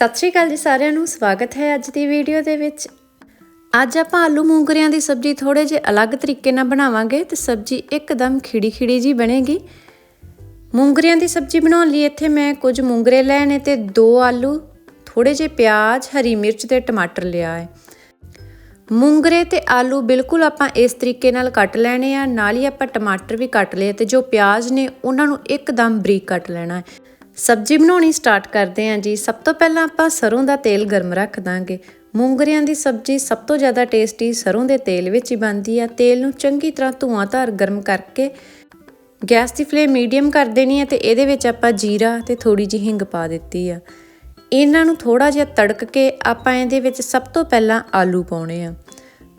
ਸਤਿ ਸ਼੍ਰੀ ਅਕਾਲ ਜੀ ਸਾਰਿਆਂ ਨੂੰ, ਸਵਾਗਤ ਹੈ ਅੱਜ ਦੀ ਵੀਡੀਓ ਦੇ ਵਿੱਚ। ਅੱਜ ਆਪਾਂ ਆਲੂ ਮੂੰਗਰਿਆਂ ਦੀ ਸਬਜ਼ੀ ਥੋੜੇ ਜਿਹੇ ਅਲੱਗ ਤਰੀਕੇ ਨਾਲ ਬਣਾਵਾਂਗੇ ਤੇ ਸਬਜ਼ੀ ਇੱਕਦਮ ਖਿੜੀ ਖਿੜੀ ਜੀ ਬਣੇਗੀ। ਮੂੰਗਰਿਆਂ ਦੀ ਸਬਜ਼ੀ ਬਣਾਉਣ ਲਈ ਇੱਥੇ ਮੈਂ ਕੁਝ ਮੂੰਗਰੇ ਲੈਣੇ ਨੇ ਤੇ ਦੋ ਆਲੂ ਥੋੜੇ ਜਿਹੇ ਪਿਆਜ਼, ਹਰੀ ਮਿਰਚ ਤੇ ਟਮਾਟਰ ਲਿਆ ਹੈ। ਮੂੰਗਰੇ ਤੇ ਆਲੂ ਬਿਲਕੁਲ ਆਪਾਂ ਇਸ ਤਰੀਕੇ ਨਾਲ ਕੱਟ ਲੈਣੇ ਆ, ਨਾਲ ਹੀ ਆਪਾਂ ਟਮਾਟਰ ਵੀ ਕੱਟ ਲਏ ਤੇ ਜੋ ਪਿਆਜ਼ ਨੇ ਉਹਨਾਂ ਨੂੰ ਇੱਕਦਮ ਬਰੀਕ ਕੱਟ ਲੈਣਾ ਹੈ। ਸਬਜ਼ੀ ਬਣਾਉਣੀ ਸਟਾਰਟ ਕਰਦੇ ਹਾਂ ਜੀ। ਸਭ ਤੋਂ ਪਹਿਲਾਂ ਆਪਾਂ ਸਰੋਂ ਦਾ ਤੇਲ ਗਰਮ ਰੱਖ ਦਾਂਗੇ। ਮੂੰਗਰਿਆਂ ਦੀ ਸਬਜ਼ੀ ਸਭ ਤੋਂ ਜ਼ਿਆਦਾ ਟੇਸਟੀ ਸਰੋਂ ਦੇ ਤੇਲ ਵਿੱਚ ਹੀ ਬਣਦੀ ਆ ਤੇਲ ਨੂੰ ਚੰਗੀ ਤਰ੍ਹਾਂ ਧੂਆਂਧਾਰ ਗਰਮ ਕਰਕੇ ਗੈਸ ਦੀ ਫਲੇਮ ਮੀਡੀਅਮ ਕਰ ਦੇਣੀ ਹੈ ਤੇ ਇਹਦੇ ਵਿੱਚ ਆਪਾਂ ਜੀਰਾ ਤੇ ਥੋੜੀ ਜਿਹੀ ਹਿੰਗ ਪਾ ਦਿੱਤੀ ਆ। ਇਹਨਾਂ ਨੂੰ ਥੋੜਾ ਜਿਹਾ ਤੜਕ ਕੇ ਆਪਾਂ ਇਹਦੇ ਵਿੱਚ ਸਭ ਤੋਂ ਪਹਿਲਾਂ ਆਲੂ ਪਾਉਣੇ ਆ।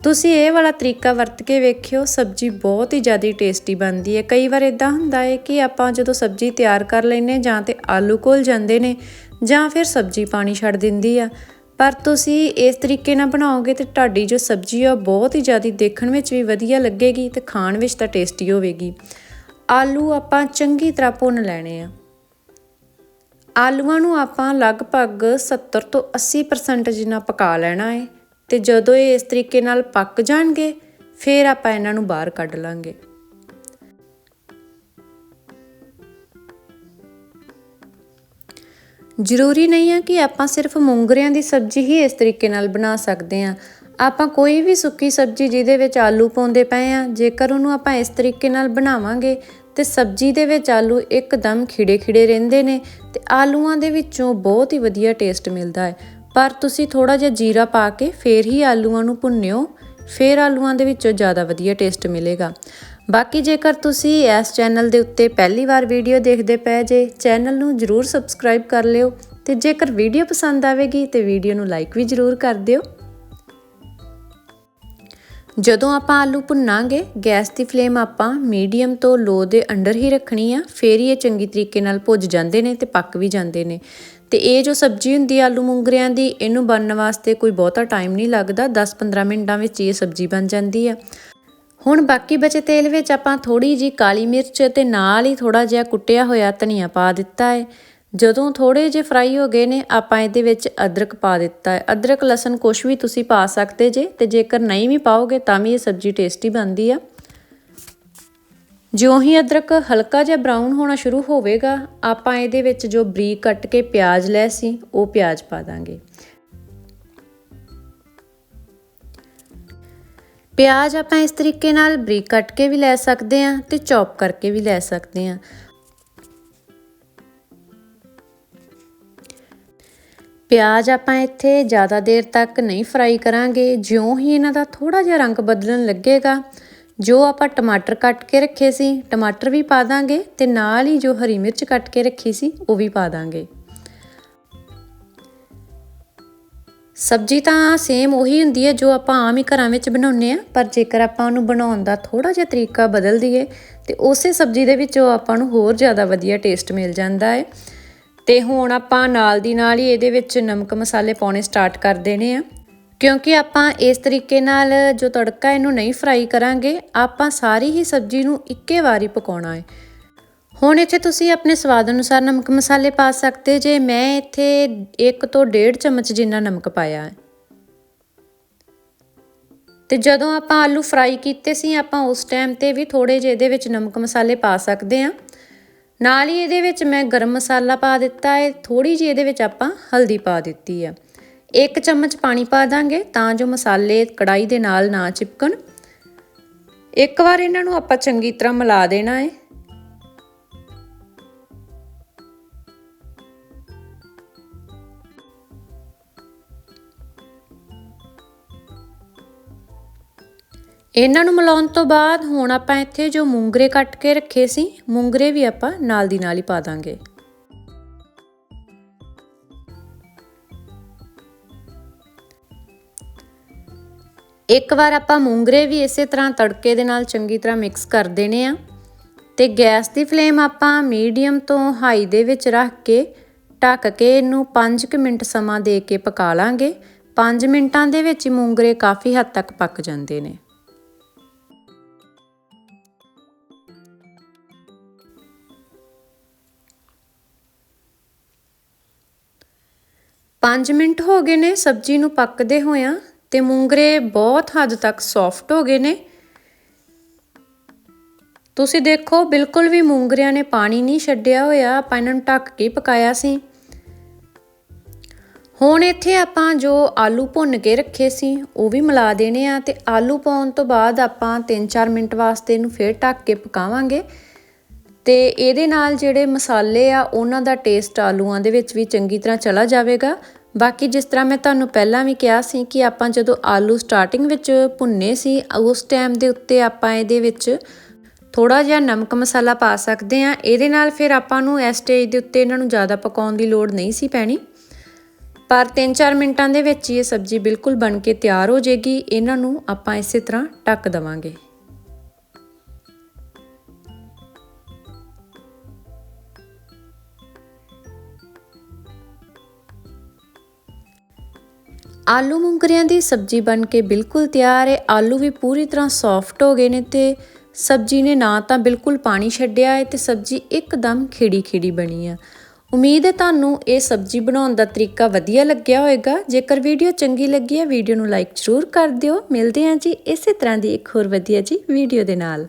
ਤੁਸੀਂ ਇਹ ਵਾਲਾ ਤਰੀਕਾ ਵਰਤ ਕੇ ਵੇਖਿਓ, ਸਬਜ਼ੀ ਬਹੁਤ ਹੀ ਜ਼ਿਆਦਾ ਟੇਸਟੀ ਬਣਦੀ ਹੈ। ਕਈ ਵਾਰ ਇਦਾਂ ਹੁੰਦਾ ਹੈ ਕਿ ਆਪਾਂ ਜਦੋਂ ਸਬਜ਼ੀ ਤਿਆਰ ਕਰ ਲੈਨੇ ਜਾਂ ਤੇ ਆਲੂ ਕੋਲ ਜਾਂਦੇ ਨੇ ਜਾਂ ਫਿਰ ਸਬਜ਼ੀ ਪਾਣੀ ਛੱਡ ਦਿੰਦੀ ਆ। ਪਰ ਤੁਸੀਂ ਇਸ ਤਰੀਕੇ ਨਾਲ ਬਣਾਓਗੇ ਤੇ ਤੁਹਾਡੀ ਜੋ ਸਬਜ਼ੀ ਆ ਬਹੁਤ ਹੀ ਜ਼ਿਆਦਾ ਦੇਖਣ ਵਿੱਚ ਵੀ ਵਧੀਆ ਲੱਗੇਗੀ ਤੇ ਖਾਣ ਵਿੱਚ ਤਾਂ ਟੇਸਟੀ ਹੋਵੇਗੀ। ਆਲੂ ਆਪਾਂ ਚੰਗੀ ਤਰ੍ਹਾਂ ਭੁੰਨ ਲੈਣੇ ਆ। ਆਲੂਆਂ ਨੂੰ ਆਪਾਂ ਲਗਭਗ 70 ਤੋਂ 80% ਜਿੰਨਾ ਪਕਾ ਲੈਣਾ ਹੈ। ਤੇ ਜਦੋਂ ਇਹ ਇਸ ਤਰੀਕੇ ਨਾਲ ਪੱਕ ਜਾਣਗੇ, ਫਿਰ ਆਪਾਂ ਇਹਨਾਂ ਨੂੰ ਬਾਹਰ ਕੱਢ ਲਾਂਗੇ। ਜ਼ਰੂਰੀ ਨਹੀਂ ਹੈ ਕਿ ਆਪਾਂ ਸਿਰਫ ਮੂੰਗਰਿਆਂ ਦੀ ਸਬਜ਼ੀ ਹੀ ਇਸ ਤਰੀਕੇ ਨਾਲ ਬਣਾ ਸਕਦੇ ਹਾਂ। ਆਪਾਂ ਕੋਈ ਵੀ ਸੁੱਕੀ ਸਬਜ਼ੀ ਜਿਹਦੇ ਵਿੱਚ ਆਲੂ ਪਾਉਂਦੇ ਪਏ ਆ ਜੇਕਰ ਉਹਨੂੰ ਆਪਾਂ ਇਸ ਤਰੀਕੇ ਨਾਲ ਬਣਾਵਾਂਗੇ, ਤੇ ਸਬਜ਼ੀ ਦੇ ਵਿੱਚ ਆਲੂ ਇੱਕਦਮ ਖਿੜੇ ਖਿੜੇ ਰਹਿੰਦੇ ਨੇ ਤੇ ਆਲੂਆਂ ਦੇ ਵਿੱਚੋਂ ਬਹੁਤ ਹੀ ਵਧੀਆ ਟੇਸਟ ਮਿਲਦਾ ਹੈ। ਪਰ ਤੁਸੀਂ ਥੋੜਾ ਜਿਹਾ ਜੀਰਾ ਪਾ ਕੇ ਫੇਰ ਹੀ ਆਲੂਆਂ ਨੂੰ ਭੁੰਨਿਓ, ਫੇਰ ਆਲੂਆਂ ਦੇ ਵਿੱਚੋਂ ਜ਼ਿਆਦਾ ਵਧੀਆ ਟੇਸਟ ਮਿਲੇਗਾ। ਬਾਕੀ ਜੇਕਰ ਤੁਸੀਂ ਇਸ ਚੈਨਲ ਦੇ ਉੱਤੇ ਪਹਿਲੀ ਵਾਰ ਵੀਡੀਓ ਦੇਖਦੇ ਪਏ ਜੇ, ਚੈਨਲ ਨੂੰ ਜਰੂਰ ਸਬਸਕ੍ਰਾਈਬ ਕਰ ਲਿਓ ਤੇ ਜੇਕਰ ਵੀਡੀਓ ਪਸੰਦ ਆਵੇਗੀ ਤੇ ਵੀਡੀਓ ਨੂੰ ਲਾਈਕ ਵੀ ਜਰੂਰ ਕਰ ਦਿਓ। ਜਦੋਂ ਆਪਾਂ ਆਲੂ ਭੁੰਨਾਂਗੇ, ਗੈਸ ਦੀ ਫਲੇਮ ਆਪਾਂ ਮੀਡੀਅਮ ਤੋਂ ਲੋ ਦੇ ਅੰਡਰ ਹੀ ਰੱਖਣੀ ਆ, ਫੇਰ ਹੀ ਇਹ ਚੰਗੀ ਤਰੀਕੇ ਨਾਲ ਭੁੱਜ ਜਾਂਦੇ ਨੇ ਤੇ ਪੱਕ ਵੀ ਜਾਂਦੇ ਨੇ। ਤੇ ਇਹ ਜੋ ਸਬਜ਼ੀ ਹੁੰਦੀ ਆਲੂ ਮੂੰਗਰਿਆਂ ਦੀ, ਇਹਨੂੰ ਬਣਨ ਵਾਸਤੇ ਕੋਈ ਬਹੁਤਾ ਟਾਈਮ ਨਹੀਂ ਲੱਗਦਾ 10-15 ਮਿੰਟਾਂ ਵਿੱਚ ਇਹ ਸਬਜ਼ੀ ਬਣ ਜਾਂਦੀ ਆ। ਹੁਣ ਬਾਕੀ ਬਚੇ ਤੇਲ ਵਿੱਚ ਆਪਾਂ ਥੋੜੀ ਜੀ ਕਾਲੀ ਮਿਰਚ ਤੇ ਨਾਲ ਹੀ ਥੋੜਾ ਜਿਹਾ ਕੁੱਟਿਆ ਹੋਇਆ ਧਨੀਆ ਪਾ ਦਿੱਤਾ ਹੈ ਜਦੋਂ ਥੋੜੇ ਜਿਹੇ ਫਰਾਈ ਹੋ ਗਏ ਨੇ, ਆਪਾਂ ਇਹਦੇ ਵਿੱਚ ਅਦਰਕ ਪਾ ਦਿੱਤਾ ਹੈ। ਅਦਰਕ, ਲਸਣ ਕੁਝ ਵੀ ਤੁਸੀਂ ਪਾ ਸਕਦੇ ਜੇ ਤੇ ਜੇਕਰ ਨਹੀਂ ਵੀ ਪਾਓਗੇ ਤਾਂ ਵੀ ਇਹ ਸਬਜ਼ੀ ਟੇਸਟੀ ਬਣਦੀ ਆ। ਜਿਉਂ ਹੀ ਅਦਰਕ ਹਲਕਾ ਜਿਹਾ ਬਰਾਊਨ ਹੋਣਾ ਸ਼ੁਰੂ ਹੋਵੇਗਾ, ਆਪਾਂ ਇਹਦੇ ਵਿੱਚ ਜੋ ਬਰੀਕ ਕੱਟ ਕੇ ਪਿਆਜ਼ ਲੈ ਸੀ, ਉਹ ਪਿਆਜ਼ ਪਾ ਦਾਂਗੇ। ਪਿਆਜ਼ ਆਪਾਂ ਇਸ ਤਰੀਕੇ ਨਾਲ ਬਰੀਕ ਕੱਟ ਕੇ ਵੀ ਲੈ ਸਕਦੇ ਹਾਂ ਤੇ ਚੌਪ ਕਰਕੇ ਵੀ ਲੈ ਸਕਦੇ ਹਾਂ। ਪਿਆਜ਼ ਆਪਾਂ ਇੱਥੇ ਜ਼ਿਆਦਾ ਦੇਰ ਤੱਕ ਨਹੀਂ ਫਰਾਈ ਕਰਾਂਗੇ। ਜਿਉਂ ਹੀ ਇਹਨਾਂ ਦਾ ਥੋੜਾ ਜਿਹਾ ਰੰਗ ਬਦਲਣ ਲੱਗੇਗਾ, ਜੋ ਆਪਾਂ ਟਮਾਟਰ ਕੱਟ ਕੇ ਰੱਖੇ ਸੀ, ਟਮਾਟਰ ਵੀ ਪਾ ਦਾਂਗੇ ਤੇ ਨਾਲ ਹੀ ਜੋ ਹਰੀ ਮਿਰਚ ਕੱਟ ਕੇ ਰੱਖੀ ਸੀ, ਉਹ ਵੀ ਪਾ ਦਾਂਗੇ। ਸਬਜ਼ੀ ਤਾਂ ਸੇਮ ਉਹੀ ਹੁੰਦੀ ਹੈ ਜੋ ਆਪਾਂ ਆਮ ਹੀ ਘਰਾਂ ਵਿੱਚ ਬਣਾਉਂਦੇ ਆ ਪਰ ਜੇਕਰ ਆਪਾਂ ਉਹਨੂੰ ਬਣਾਉਣ ਦਾ ਥੋੜਾ ਜਿਹਾ ਤਰੀਕਾ ਬਦਲ ਦਈਏ, ਤੇ ਉਸੇ ਸਬਜ਼ੀ ਦੇ ਵਿੱਚੋਂ ਆਪਾਂ ਨੂੰ ਹੋਰ ਜ਼ਿਆਦਾ ਵਧੀਆ ਟੇਸਟ ਮਿਲ ਜਾਂਦਾ ਹੈ। ਤੇ ਹੁਣ ਆਪਾਂ ਨਾਲ ਦੀ ਨਾਲ ਹੀ ਇਹਦੇ ਵਿੱਚ ਨਮਕ ਮਸਾਲੇ ਪਾਉਣੇ ਸਟਾਰਟ ਕਰ ਦੇਣੇ ਆ। ਕਿਉਂਕਿ ਆਪਾਂ ਇਸ ਤਰੀਕੇ ਨਾਲ ਜੋ ਤੜਕਾ ਇਹਨੂੰ ਨਹੀਂ ਫਰਾਈ ਕਰਾਂਗੇ, ਆਪਾਂ ਸਾਰੀ ਹੀ ਸਬਜ਼ੀ ਨੂੰ ਇੱਕੇ ਵਾਰੀ ਪਕਾਉਣਾ ਹੈ। ਹੁਣ ਇੱਥੇ ਤੁਸੀਂ ਆਪਣੇ ਸਵਾਦ ਅਨੁਸਾਰ ਨਮਕ ਮਸਾਲੇ ਪਾ ਸਕਦੇ ਜੇ। ਮੈਂ ਇੱਥੇ 1 ਤੋਂ 1.5 ਚਮਚ ਜਿੰਨਾ ਨਮਕ ਪਾਇਆ ਹੈ। ਤੇ ਜਦੋਂ ਆਪਾਂ ਆਲੂ ਫਰਾਈ ਕੀਤੇ ਸੀ, ਆਪਾਂ ਉਸ ਟਾਈਮ ਤੇ ਵੀ ਥੋੜੇ ਜਿਹੇ ਇਹਦੇ ਵਿੱਚ ਨਮਕ ਮਸਾਲੇ ਪਾ ਸਕਦੇ ਆ ਨਾਲ ਹੀ ਇਹਦੇ ਵਿੱਚ ਮੈਂ ਗਰਮ ਮਸਾਲਾ ਪਾ ਦਿੱਤਾ ਹੈ ਥੋੜੀ ਜਿਹੀ ਇਹਦੇ ਵਿੱਚ ਆਪਾਂ ਹਲਦੀ ਪਾ ਦਿੱਤੀ ਹੈ। ਇੱਕ ਚਮਚ ਪਾਣੀ ਪਾ ਦਾਂਗੇ ਤਾਂ ਜੋ ਮਸਾਲੇ ਕੜਾਈ ਦੇ ਨਾਲ ਨਾ ਚਿਪਕਣ। ਇੱਕ ਵਾਰ ਇਹਨਾਂ ਨੂੰ ਆਪਾਂ ਚੰਗੀ ਤਰ੍ਹਾਂ ਮਿਲਾ ਦੇਣਾ ਹੈ। ਇਹਨਾਂ ਨੂੰ ਮਿਲਾਉਣ ਤੋਂ ਬਾਅਦ ਹੁਣ ਆਪਾਂ ਇੱਥੇ ਜੋ ਮੂੰਗਰੇ ਕੱਟ ਕੇ ਰੱਖੇ ਸੀ, ਮੂੰਗਰੇ ਵੀ ਆਪਾਂ ਨਾਲ ਦੀ ਨਾਲ ਹੀ ਪਾ ਦਾਂਗੇ। ਇੱਕ ਵਾਰ ਆਪਾਂ ਮੂੰਗਰੇ ਵੀ ਇਸੇ ਤਰ੍ਹਾਂ ਤੜਕੇ ਦੇ ਨਾਲ ਚੰਗੀ ਤਰ੍ਹਾਂ ਮਿਕਸ ਕਰ ਦੇਣੇ ਆ ਤੇ ਗੈਸ ਦੀ ਫਲੇਮ ਆਪਾਂ ਮੀਡੀਅਮ ਤੋਂ ਹਾਈ ਦੇ ਵਿੱਚ ਰੱਖ ਕੇ ਢੱਕ ਕੇ ਇਹਨੂੰ 5 ਮਿੰਟ ਸਮਾਂ ਦੇ ਕੇ ਪਕਾ ਲਾਂਗੇ। 5 ਮਿੰਟਾਂ ਦੇ ਵਿੱਚ ਹੀ ਮੂੰਗਰੇ ਕਾਫੀ ਹੱਦ ਤੱਕ ਪੱਕ ਜਾਂਦੇ ਨੇ। 5 ਮਿੰਟ ਹੋ ਗਏ ਨੇ ਸਬਜ਼ੀ ਨੂੰ ਪੱਕਦੇ ਹੋਇਆਂ ਤੇ ਮੂੰਗਰੇ ਬਹੁਤ ਹੱਦ ਤੱਕ ਸੌਫਟ ਹੋ ਗਏ ਨੇ। ਤੁਸੀਂ ਦੇਖੋ, ਬਿਲਕੁਲ ਵੀ ਮੂੰਗਰਿਆਂ ਨੇ ਪਾਣੀ ਨਹੀਂ ਛੱਡਿਆ ਹੋਇਆ। ਆਪਾਂ ਇਹਨਾਂ ਨੂੰ ਢੱਕ ਕੇ ਪਕਾਇਆ ਸੀ। ਹੁਣ ਇੱਥੇ ਆਪਾਂ ਜੋ ਆਲੂ ਭੁੰਨ ਕੇ ਰੱਖੇ ਸੀ, ਉਹ ਵੀ ਮਿਲਾ ਦੇਣੇ ਆ ਤੇ ਆਲੂ ਪਾਉਣ ਤੋਂ ਬਾਅਦ ਆਪਾਂ 3-4 ਮਿੰਟ ਵਾਸਤੇ ਇਹਨੂੰ ਫੇਰ ਢੱਕ ਕੇ ਪਕਾਵਾਂਗੇ। ਤੇ ਇਹਦੇ ਨਾਲ ਜਿਹੜੇ ਮਸਾਲੇ ਆ, ਉਹਨਾਂ ਦਾ ਟੇਸਟ ਆਲੂਆਂ ਦੇ ਵਿੱਚ ਵੀ ਚੰਗੀ ਤਰ੍ਹਾਂ ਚਲਾ ਜਾਵੇਗਾ। ਬਾਕੀ ਜਿਸ ਤਰ੍ਹਾਂ ਮੈਂ ਤੁਹਾਨੂੰ ਪਹਿਲਾਂ ਵੀ ਕਿਹਾ ਸੀ ਕਿ ਆਪਾਂ ਜਦੋਂ ਆਲੂ ਸਟਾਰਟਿੰਗ ਵਿੱਚ ਭੁੰਨੇ ਸੀ, ਉਸ ਟਾਈਮ ਦੇ ਉੱਤੇ ਆਪਾਂ ਇਹਦੇ ਵਿੱਚ ਥੋੜਾ ਜਿਹਾ ਨਮਕ ਮਸਾਲਾ ਪਾ ਸਕਦੇ ਆ ਇਹਦੇ ਨਾਲ ਫਿਰ ਆਪਾਂ ਨੂੰ ਇਸ ਸਟੇਜ ਦੇ ਉੱਤੇ ਇਹਨਾਂ ਨੂੰ ਜ਼ਿਆਦਾ ਪਕਾਉਣ ਦੀ ਲੋੜ ਨਹੀਂ ਸੀ ਪੈਣੀ। ਪਰ 3-4 ਮਿੰਟਾਂ ਦੇ ਵਿੱਚ ਇਹ ਸਬਜ਼ੀ ਬਿਲਕੁਲ ਬਣ ਕੇ ਤਿਆਰ ਹੋ ਜਾਏਗੀ। ਇਹਨਾਂ ਨੂੰ ਆਪਾਂ ਇਸੇ ਤਰ੍ਹਾਂ ਢੱਕ ਦਵਾਂਗੇ। ਆਲੂ ਮੂੰਗਰਿਆਂ ਦੀ ਸਬਜ਼ੀ ਬਣ ਕੇ ਬਿਲਕੁਲ ਤਿਆਰ ਹੈ। ਆਲੂ ਵੀ ਪੂਰੀ ਤਰ੍ਹਾਂ ਸੌਫਟ ਹੋ ਗਏ ਨੇ ਤੇ ਸਬਜ਼ੀ ਨੇ ਨਾ ਤਾਂ ਬਿਲਕੁਲ ਪਾਣੀ ਛੱਡਿਆ ਹੈ ਤੇ ਸਬਜ਼ੀ ਇੱਕਦਮ ਖਿੜੀ ਖਿੜੀ ਬਣੀ ਆ। ਉਮੀਦ ਹੈ ਤੁਹਾਨੂੰ ਇਹ ਸਬਜ਼ੀ ਬਣਾਉਣ ਦਾ ਤਰੀਕਾ ਵਧੀਆ ਲੱਗਿਆ ਹੋਵੇਗਾ। ਜੇਕਰ ਵੀਡੀਓ ਚੰਗੀ ਲੱਗੀ ਹੈ, ਵੀਡੀਓ ਨੂੰ ਲਾਈਕ ਜ਼ਰੂਰ ਕਰ ਦਿਓ। ਮਿਲਦੇ ਹਾਂ ਜੀ ਇਸੇ ਤਰ੍ਹਾਂ ਦੀ ਇੱਕ ਹੋਰ ਵਧੀਆ ਜੀ ਵੀਡੀਓ ਦੇ ਨਾਲ।